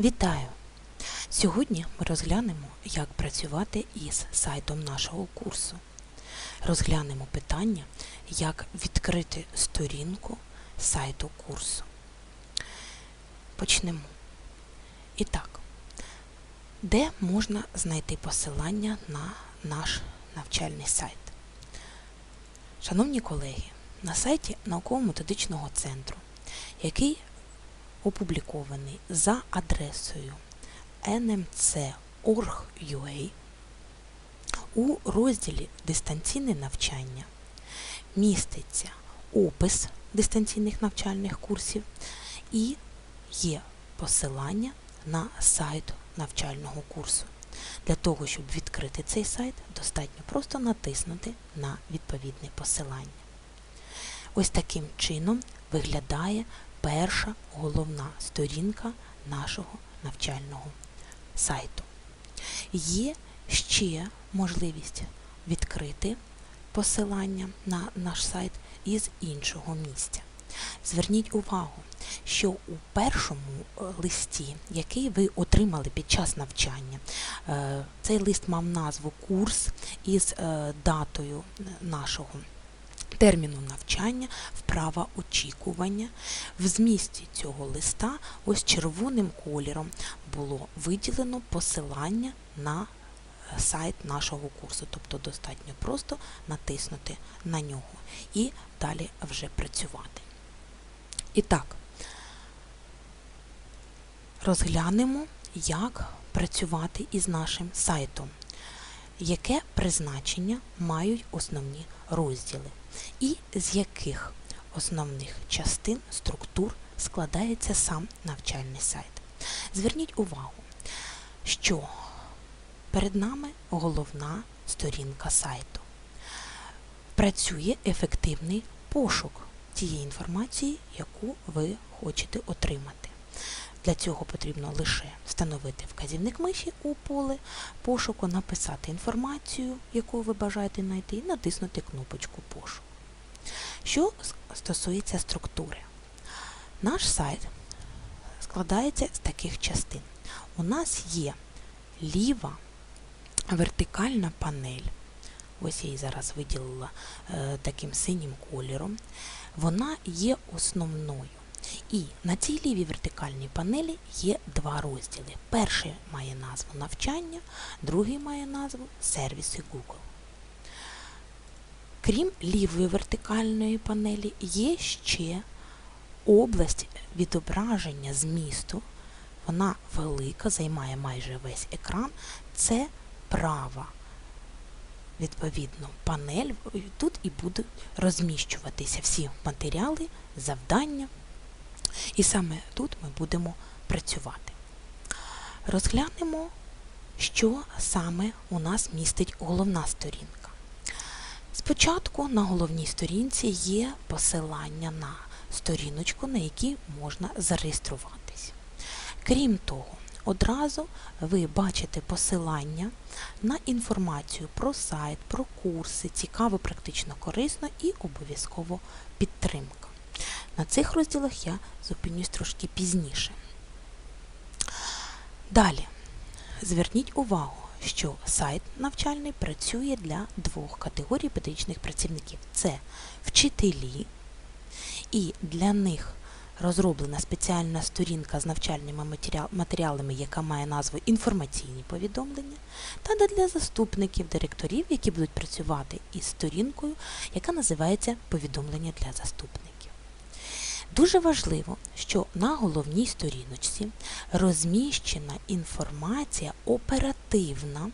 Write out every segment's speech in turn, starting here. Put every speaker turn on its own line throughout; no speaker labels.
Вітаю! Сьогодні ми розглянемо, як працювати із сайтом нашого курсу. Розглянемо питання, як відкрити сторінку сайту курсу. Почнемо. І так, де можна знайти посилання на наш навчальний сайт? Шановні колеги, на сайті науково-методичного центру, який опублікований за адресою nmc.org.ua у розділі Дистанційне навчання міститься опис дистанційних навчальних курсів і є посилання на сайт навчального курсу. Для того, щоб відкрити цей сайт, достатньо просто натиснути на відповідне посилання. Ось таким чином виглядає перша головна сторінка нашого навчального сайту. Є ще можливість відкрити посилання на наш сайт із іншого місця. Зверніть увагу, що у першому е, листі, який ви отримали під час навчання, е, цей лист мав назву Курс із е, датою нашого терміну навчання, вправа очікування. В змісті цього листа ось червоним кольором було виділено посилання на сайт нашого курсу. Тобто достатньо просто натиснути на нього і далі вже працювати. І так, розглянемо, як працювати із нашим сайтом, яке призначення мають основні розділи, і з яких основних частин структур складається сам навчальний сайт. Зверніть увагу, що перед нами головна сторінка сайту. Працює ефективний пошук тієї інформації, яку ви хочете отримати. Для цього потрібно лише встановити вказівник миші у поле пошуку, написати інформацію, яку ви бажаєте знайти, і натиснути кнопочку пошуку. Що стосується структури, наш сайт складається з таких частин. У нас є ліва вертикальна панель. Ось я її зараз виділила е, таким синім кольором. Вона є основною. І на цій лівій вертикальній панелі є два розділи. Перший має назву навчання, другий має назву сервіси Google. Крім лівої вертикальної панелі, є ще область відображення змісту. Вона велика, займає майже весь екран. Це права. Відповідно, панель тут і будуть розміщуватися всі матеріали, завдання. І саме тут ми будемо працювати. Розглянемо, що саме у нас містить головна сторінка. Спочатку на головній сторінці є посилання на сторіночку, на якій можна зареєструватись. Крім того, одразу ви бачите посилання на інформацію про сайт, про курси, цікаво, практично корисно і обов'язково підтримка. На цих розділах я зупинюсь трошки пізніше. Далі, зверніть увагу, що сайт навчальний працює для двох категорій педагогічних працівників. Це вчителі, і для них розроблена спеціальна сторінка з навчальними матеріалами, яка має назву інформаційні повідомлення, та для заступників, директорів, які будуть працювати із сторінкою, яка називається повідомлення для заступників. Дуже важливо, що на головній сторіночці розміщена інформація оперативна,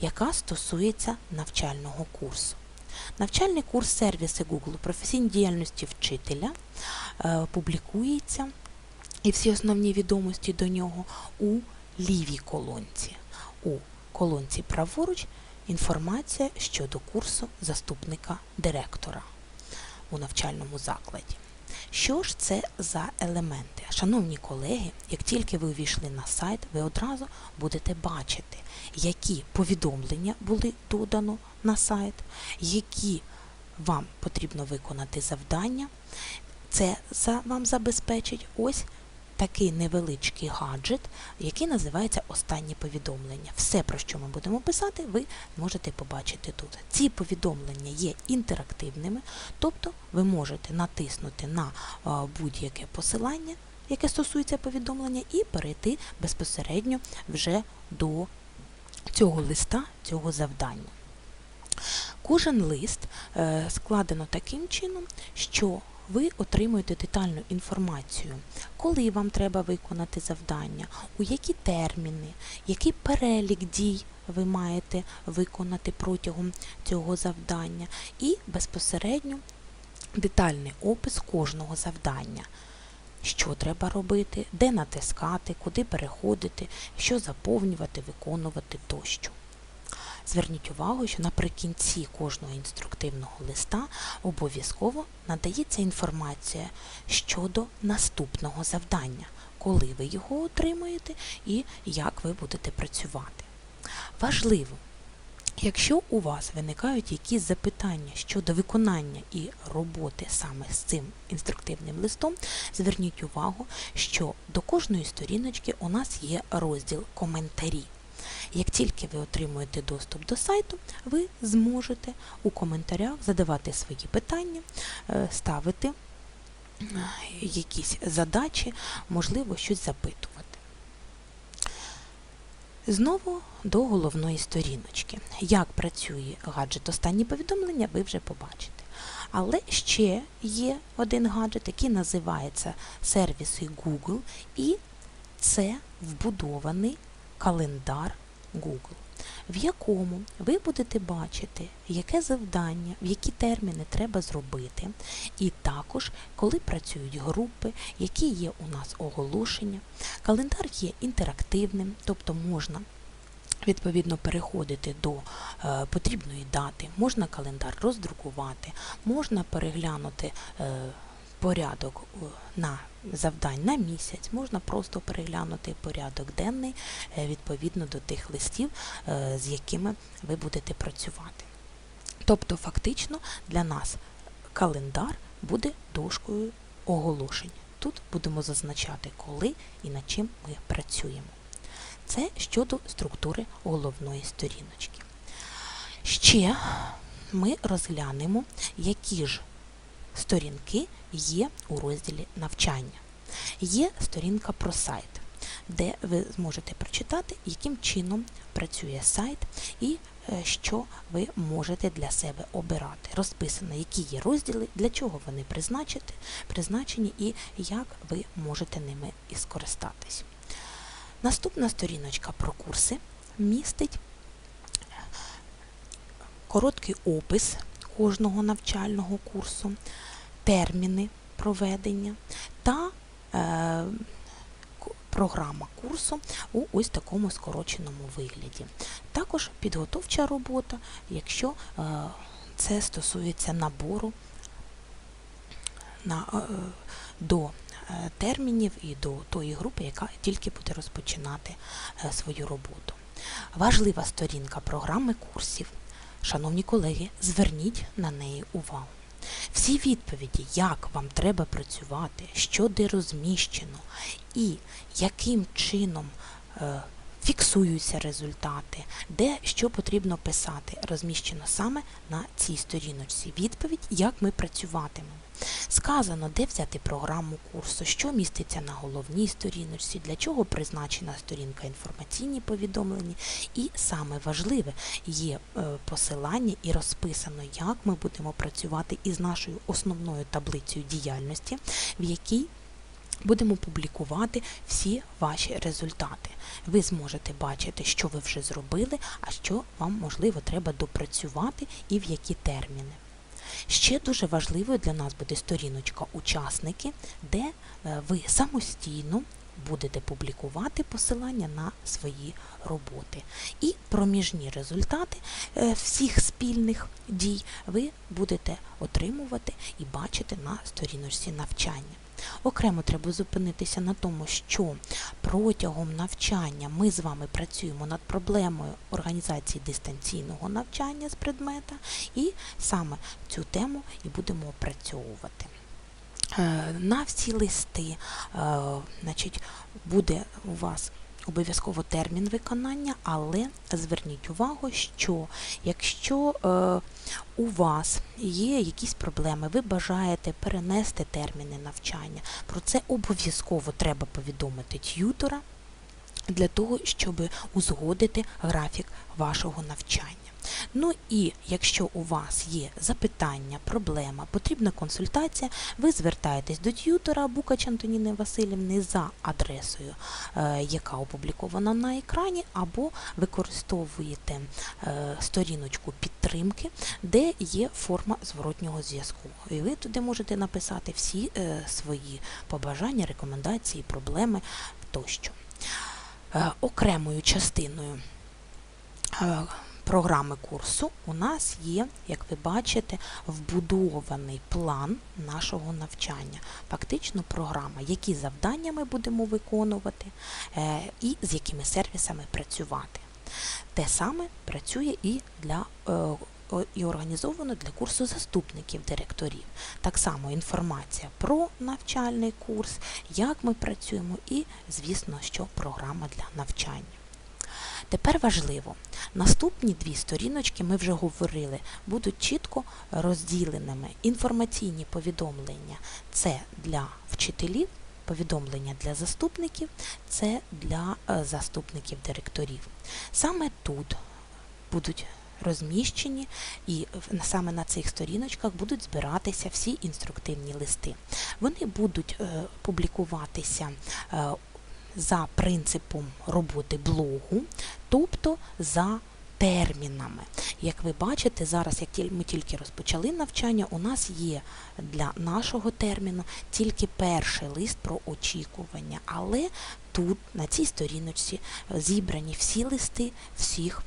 яка стосується навчального курсу. Навчальний курс сервіси Google професійній діяльності вчителя е, публікується і всі основні відомості до нього у лівій колонці. У колонці праворуч інформація щодо курсу заступника директора у навчальному закладі. Що ж це за елементи? Шановні колеги, як тільки ви увійшли на сайт, ви одразу будете бачити, які повідомлення були додано на сайт, які вам потрібно виконати завдання. Це вам забезпечить ось такий невеличкий гаджет, який називається останні повідомлення. Все, про що ми будемо писати, ви можете побачити тут. Ці повідомлення є інтерактивними, тобто ви можете натиснути на будь-яке посилання, яке стосується повідомлення, і перейти безпосередньо вже до цього листа, цього завдання. Кожен лист е, складено таким чином, що ви отримуєте детальну інформацію, коли вам треба виконати завдання, у які терміни, який перелік дій ви маєте виконати протягом цього завдання, і безпосередньо детальний опис кожного завдання. Що треба робити, де натискати, куди переходити, що заповнювати, виконувати тощо. Зверніть увагу, що наприкінці кожного інструктивного листа обов'язково надається інформація щодо наступного завдання, коли ви його отримуєте і як ви будете працювати. Важливо, якщо у вас виникають якісь запитання щодо виконання і роботи саме з цим інструктивним листом, зверніть увагу, що до кожної сторіночки у нас є розділ коментарі. Як тільки ви отримуєте доступ до сайту, ви зможете у коментарях задавати свої питання, е, ставити е, якісь задачі, можливо, щось запитувати. Знову до головної сторіночки. Як працює гаджет останні повідомлення, ви вже побачите. Але ще є один гаджет, який називається сервіси Google, і це вбудований календар Google, в якому ви будете бачити, яке завдання, в які терміни треба зробити, і також, коли працюють групи, які є у нас оголошення. Календар є інтерактивним, тобто можна. Відповідно, переходити до е, потрібної дати, можна календар роздрукувати, можна переглянути е, порядок е, на завдань на місяць, можна просто переглянути порядок денний е, відповідно до тих листів, е, з якими ви будете працювати. Тобто, фактично, для нас календар буде дошкою оголошень. Тут будемо зазначати, коли і над чим ми працюємо. Це щодо структури головної сторіночки. Ще ми розглянемо, які ж сторінки є у розділі навчання. Є сторінка про сайт, де ви зможете прочитати, яким чином працює сайт і е, що ви можете для себе обирати. Розписано, які є розділи, для чого вони призначені і як ви можете ними і скористатись. Наступна сторіночка про курси містить короткий опис кожного навчального курсу, терміни проведення та е, програма курсу у ось такому скороченому вигляді. Також підготовча робота, якщо е, це стосується набору на, е, до е, термінів і до тої групи, яка тільки буде розпочинати е, свою роботу. Важлива сторінка програми курсів. Шановні колеги, зверніть на неї увагу. Всі відповіді, як вам треба працювати, що де розміщено і яким чином е, фіксуються результати, де що потрібно писати, розміщено саме на цій сторіночці. Відповідь, як ми працюватимемо. Сказано, де взяти програму курсу, що міститься на головній сторіночці, для чого призначена сторінка інформаційні повідомлення. І саме важливе є е, посилання і розписано, як ми будемо працювати із нашою основною таблицею діяльності, в якій Будемо публікувати всі ваші результати. Ви зможете бачити, що ви вже зробили, а що вам, можливо, треба допрацювати і в які терміни. Ще дуже важливою для нас буде сторіночка учасники, де е, ви самостійно будете публікувати посилання на свої роботи. І проміжні результати е, всіх спільних дій ви будете отримувати і бачити на сторіночці навчання. Окремо треба зупинитися на тому, що протягом навчання ми з вами працюємо над проблемою організації дистанційного навчання з предмета, і саме цю тему і будемо опрацьовувати. Е, На всі листи е, значить, буде у вас обов'язково термін виконання, але зверніть увагу, що якщо е, у вас є якісь проблеми, ви бажаєте перенести терміни навчання, про це обов'язково треба повідомити т'ютора для того, щоб узгодити графік вашого навчання. Ну і якщо у вас є запитання, проблема, потрібна консультація, ви звертаєтесь до т'ютора Букач Антоніни Васильівни за адресою, е, яка опублікована на екрані, або використовуєте е, сторіночку підтримки, де є форма зворотнього зв'язку. І ви туди можете написати всі е, свої побажання, рекомендації, проблеми тощо. Окремою частиною програми курсу у нас є, як ви бачите, вбудований план нашого навчання. Фактично програма, які завдання ми будемо виконувати е, і з якими сервісами працювати. Те саме працює і для е, і організовано для курсу заступників директорів. Так само інформація про навчальний курс, як ми працюємо, і, звісно, що програма для навчання. Тепер важливо, наступні дві сторіночки, ми вже говорили, будуть чітко розділеними. Інформаційні повідомлення це для вчителів, повідомлення для заступників, це для е, заступників директорів. Саме тут будуть розміщені і саме на цих сторіночках будуть збиратися всі інструктивні листи. Вони будуть е, публікуватися е, за принципом роботи блогу, тобто за термінами. Як ви бачите, зараз, як ми тільки розпочали навчання, у нас є для нашого терміну тільки перший лист про очікування, але тут, на цій сторіночці, зібрані всі листи всіх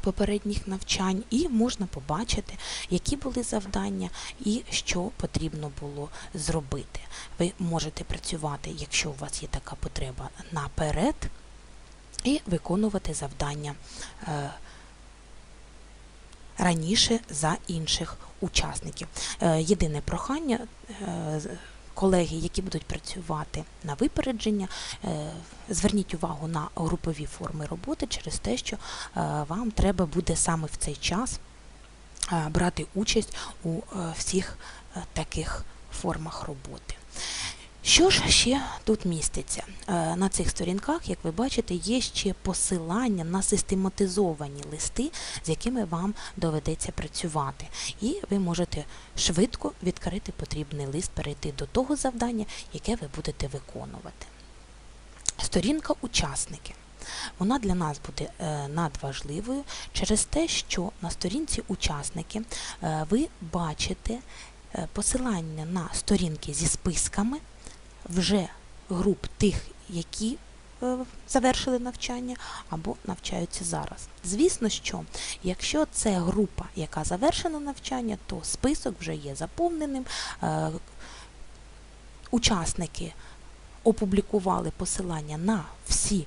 попередніх навчань, і можна побачити, які були завдання і що потрібно було зробити. Ви можете працювати, якщо у вас є така потреба, наперед і виконувати завдання е, раніше за інших учасників. Е, Єдине прохання. е, Колеги, які будуть працювати на випередження, зверніть увагу на групові форми роботи через те, що вам треба буде саме в цей час брати участь у всіх таких формах роботи. Що ж ще тут міститься? Е, На цих сторінках, як ви бачите, є ще посилання на систематизовані листи, з якими вам доведеться працювати. І ви можете швидко відкрити потрібний лист, перейти до того завдання, яке ви будете виконувати. Сторінка учасники. Вона для нас буде е, надважливою через те, що на сторінці учасники е, ви бачите посилання на сторінки зі списками вже груп тих, які е, завершили навчання або навчаються зараз. Звісно, що якщо це група, яка завершила навчання, то список вже є заповненим. Е, Учасники опублікували посилання на всі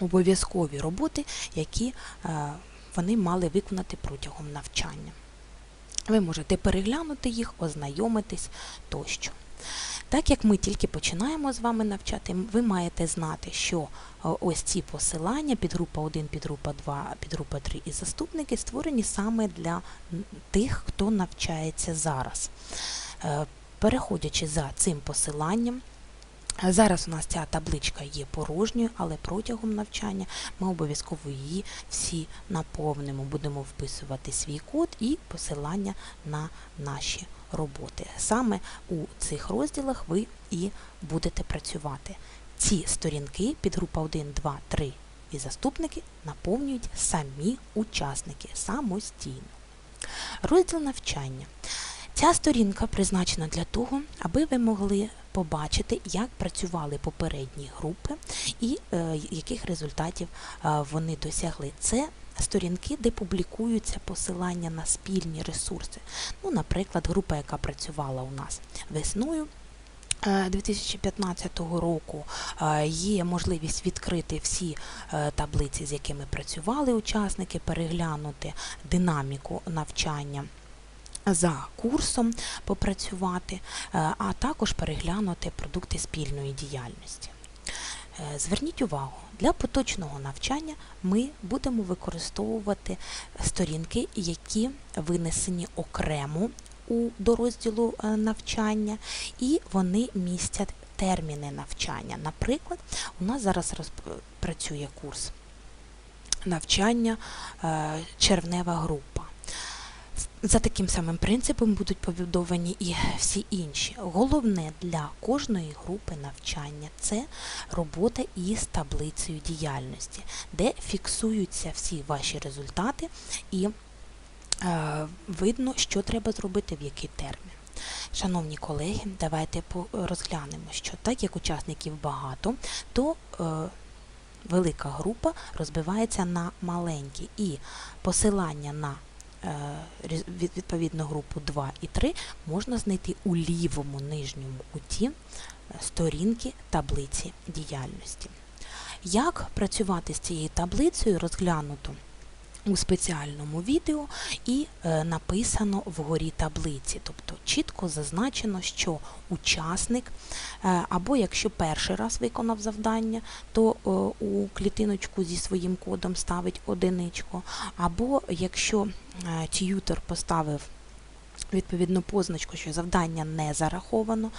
обов'язкові роботи, які е, вони мали виконати протягом навчання. Ви можете переглянути їх, ознайомитись тощо. Так як ми тільки починаємо з вами навчати, ви маєте знати, що е, ось ці посилання, підгрупа 1, підгрупа 2, підгрупа 3 і заступники створені саме для тих, хто навчається зараз. Е, Переходячи за цим посиланням, Зараз у нас ця табличка є порожньою, але протягом навчання ми обов'язково її всі наповнимо. Будемо вписувати свій код і посилання на наші роботи. Саме у цих розділах ви і будете працювати. Ці сторінки, підгрупа 1, 2, 3 і заступники наповнюють самі учасники самостійно. Розділ навчання. Ця сторінка призначена для того, аби ви могли побачити, як працювали попередні групи і е, яких результатів е, вони досягли. Це сторінки, де публікуються посилання на спільні ресурси. Ну, наприклад, група, яка працювала у нас весною. е, 2015 року е, є можливість відкрити всі е, таблиці, з якими працювали учасники, переглянути динаміку навчання за курсом попрацювати, е, а також переглянути продукти спільної діяльності. Е, Зверніть увагу, для поточного навчання ми будемо використовувати сторінки, які винесені окремо у до розділу е, навчання, і вони містять терміни навчання. Наприклад, у нас зараз працює курс навчання е, червнева група. За таким самим принципом будуть побудовані і всі інші. Головне для кожної групи навчання це робота із таблицею діяльності, де фіксуються всі ваші результати і е, видно, що треба зробити в який термін. Шановні колеги, давайте розглянемо, що так як учасників багато, то е, велика група розбивається на маленькі, і посилання на е, різ- від- відповідну групу 2 і 3 можна знайти у лівому нижньому куті е, сторінки таблиці діяльності. Як працювати з цією таблицею розглянуто у спеціальному відео і е, написано вгорі таблиці, тобто чітко зазначено, що учасник, е, або якщо перший раз виконав завдання, то е, у клітиночку зі своїм кодом ставить одиничку, або якщо т'ютер поставив відповідну позначку, що завдання не зараховано.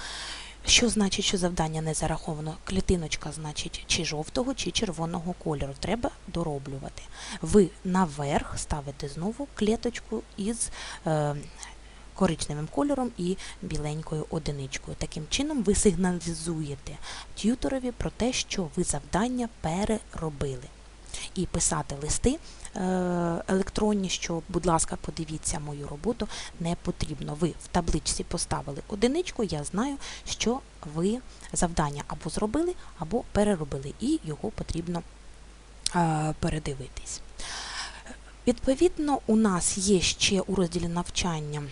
Що значить, що завдання не зараховано? Клітиночка значить чи жовтого, чи червоного кольору. Треба дороблювати. Ви наверх ставите знову клеточку із е, коричневим кольором і біленькою одиничкою. Таким чином ви сигналізуєте т'юторові про те, що ви завдання переробили. І писати листи електронні, що, будь ласка, подивіться мою роботу, не потрібно. Ви в табличці поставили одиничку, я знаю, що ви завдання або зробили, або переробили, і його потрібно е, передивитись. Відповідно, у нас є ще у розділі навчання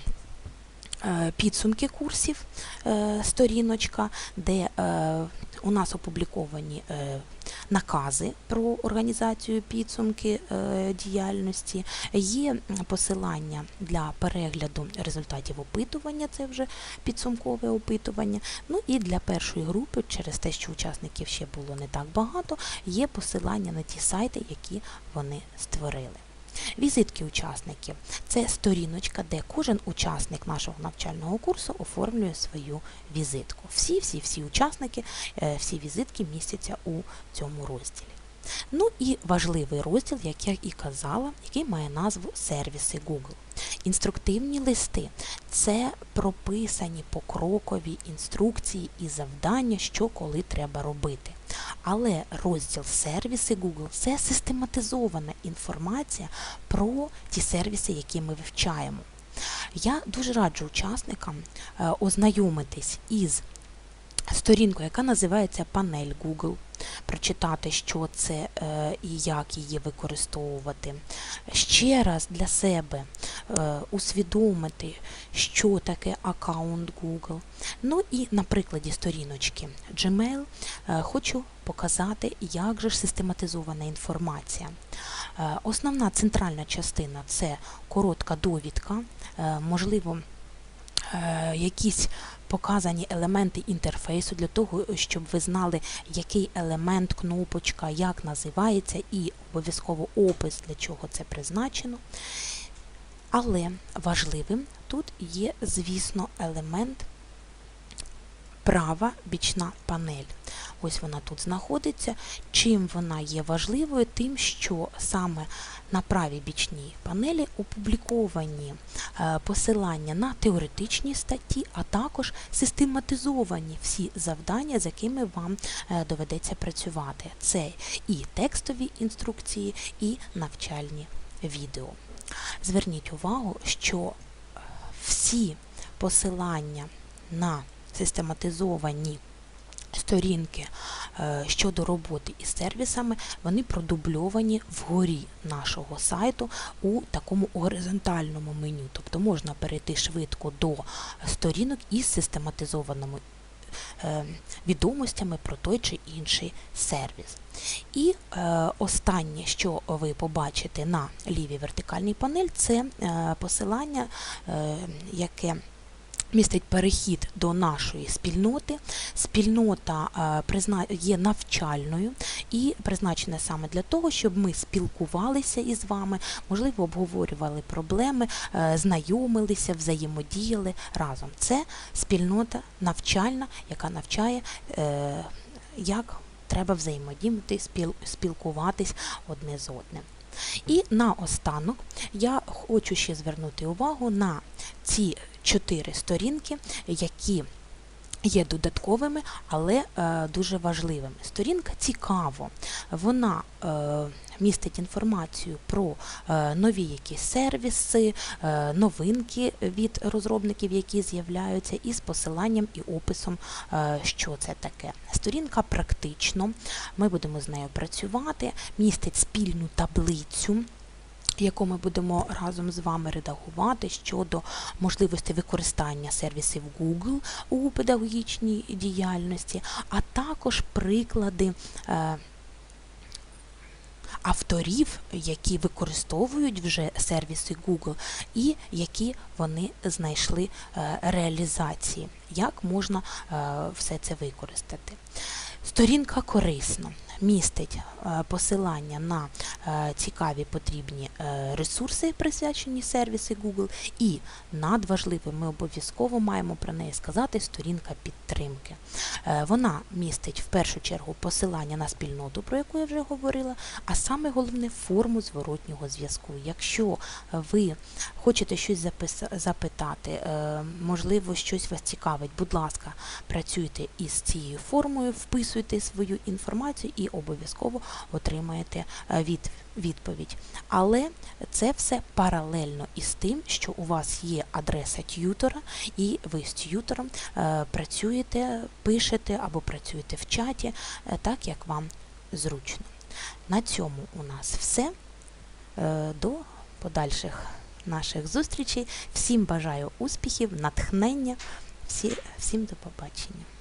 е, підсумки курсів, е, сторіночка, де е, у нас опубліковані е, накази про організацію підсумки е, діяльності, є посилання для перегляду результатів опитування, це вже підсумкове опитування. Ну і для першої групи, через те, що учасників ще було не так багато, є посилання на ті сайти, які вони створили. Візитки учасників це сторіночка, де кожен учасник нашого навчального курсу оформлює свою візитку. Всі, всі, всі учасники, е, всі візитки містяться у цьому розділі. Ну і важливий розділ, як я і казала, який має назву сервіси Google. Інструктивні листи це прописані покрокові інструкції і завдання, що коли треба робити. Але розділ сервіси Google це систематизована інформація про ті сервіси, які ми вивчаємо. Я дуже раджу учасникам е, ознайомитись із сторінкою, яка називається Панель Google, прочитати, що це е, і як її використовувати. Ще раз для себе е, усвідомити, що таке аккаунт Google. Ну і на прикладі сторіночки Gmail е, хочу показати, як же ж систематизована інформація. Основна центральна частина це коротка довідка, можливо, якісь показані елементи інтерфейсу для того, щоб ви знали, який елемент, кнопочка, як називається, і обов'язково опис, для чого це призначено. Але важливим тут є, звісно, елемент права бічна панель. Ось вона тут знаходиться. Чим вона є важливою? Тим, що саме на правій бічній панелі опубліковані е, посилання на теоретичні статті, а також систематизовані всі завдання, з якими вам е, доведеться працювати. Це і текстові інструкції, і навчальні відео. Зверніть увагу, що е, всі посилання на систематизовані сторінки е, щодо роботи із сервісами, вони продубльовані вгорі нашого сайту у такому горизонтальному меню. Тобто можна перейти швидко до сторінок із систематизованими е, відомостями про той чи інший сервіс. І е, останнє, що ви побачите на лівій вертикальній панель, це е, посилання, е, яке містить перехід до нашої спільноти. Спільнота е, є навчальною і призначена саме для того, щоб ми спілкувалися із вами, можливо, обговорювали проблеми, е, знайомилися, взаємодіяли разом. Це спільнота навчальна, яка навчає, е, як треба взаємодіяти, спілкуватись одне з одним. І наостанок я хочу ще звернути увагу на ці чотири сторінки, які є додатковими, але е, дуже важливими. Сторінка цікаво, вона е, містить інформацію про е, нові якісь сервіси, е, новинки від розробників, які з'являються, із посиланням і описом, е, що це таке. Сторінка практично, ми будемо з нею працювати, містить спільну таблицю яку ми будемо разом з вами редагувати щодо можливості використання сервісів Google у педагогічній діяльності, а також приклади. Е, Авторів, які використовують вже сервіси Google, і які вони знайшли е, реалізації, як можна е, все це використати. Сторінка корисна містить е, посилання на е, цікаві потрібні е, ресурси, присвячені сервіси Google, і надважливо, ми обов'язково маємо про неї сказати сторінка підтримки. Вона містить в першу чергу посилання на спільноту, про яку я вже говорила, а саме головне форму зворотнього зв'язку. Якщо ви хочете щось запитати, можливо, щось вас цікавить, будь ласка, працюйте із цією формою, вписуйте свою інформацію і обов'язково отримаєте е, від, відповідь. Але це все паралельно із тим, що у вас є адреса т'ютора, і ви з т'ютором е, працюєте, пишете або працюєте в чаті, е, так як вам зручно. На цьому у нас все. До подальших наших зустрічей. Всім бажаю успіхів, натхнення, всі, всім до побачення.